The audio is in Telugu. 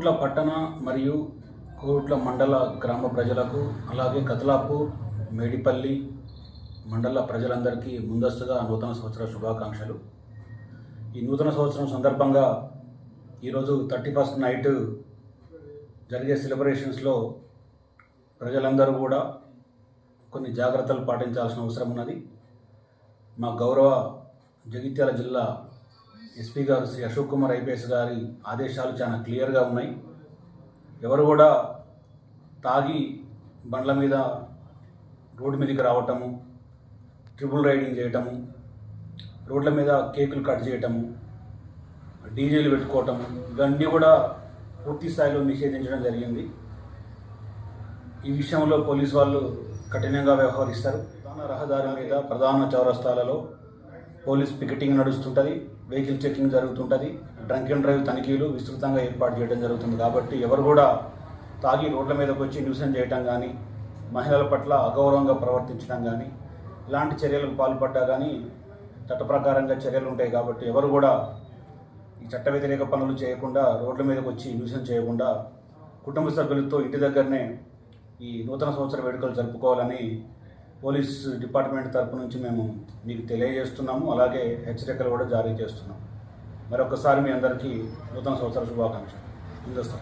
కోట్ల పట్టణ మరియు కోట్ల మండల గ్రామ ప్రజలకు అలాగే కతలాపూర్ మేడిపల్లి మండల ప్రజలందరికీ ముందస్తుగా నూతన సంవత్సర శుభాకాంక్షలు. ఈ నూతన సంవత్సరం సందర్భంగా ఈరోజు థర్టీ ఫస్ట్ నైట్ జరిగే సెలబ్రేషన్స్లో ప్రజలందరూ కూడా కొన్ని జాగ్రత్తలు పాటించాల్సిన అవసరం ఉన్నది. మా గౌరవ జగిత్యాల జిల్లా ఎస్పీ గారు శ్రీ అశోక్ కుమార్ ఐపీఎస్ గారి ఆదేశాలు చాలా క్లియర్గా ఉన్నాయి. ఎవరు కూడా తాగి బండ్ల మీద రోడ్డు మీదకి రావటము ట్రిపుల్ రైడింగ్ చేయటము రోడ్ల మీద కేకులు కట్ చేయటము డీజేలు పెట్టుకోవటము ఇవన్నీ కూడా పూర్తి స్థాయిలో నిషేధించడం జరిగింది. ఈ విషయంలో పోలీసు వాళ్ళు కఠినంగా వ్యవహరిస్తారు. ప్రధాన రహదారి మీద ప్రధాన చౌరస్తాలలో పోలీస్ పికెటింగ్ నడుస్తుంటుంది వెహికల్ చెకింగ్ జరుగుతుంటుంది డ్రంక్ అండ్ డ్రైవ్ తనిఖీలు విస్తృతంగా ఏర్పాటు చేయడం జరుగుతుంది. కాబట్టి ఎవరు కూడా తాగి రోడ్ల మీదకి వచ్చి న్యూసెన్స్ చేయటం కానీ మహిళల పట్ల అగౌరవంగా ప్రవర్తించడం కానీ ఇలాంటి చర్యలకు పాల్పడ్డా కానీ చట్ట ప్రకారంగా చర్యలు ఉంటాయి కాబట్టి ఎవరు కూడా ఈ చట్ట వ్యతిరేక పనులు చేయకుండా రోడ్ల మీదకి వచ్చి న్యూసెన్స్ చేయకుండా కుటుంబ సభ్యులతో ఇంటి దగ్గరనే ఈ నూతన సంవత్సర వేడుకలు జరుపుకోవాలని పోలీస్ డిపార్ట్మెంట్ తరపు నుంచి మేము మీకు తెలియజేస్తున్నాము. అలాగే హెచ్చరికలు కూడా జారీ చేస్తున్నాం మరొకసారి మీ అందరికీ నూతన సంవత్సర శుభాకాంక్షలు. ముందస్తు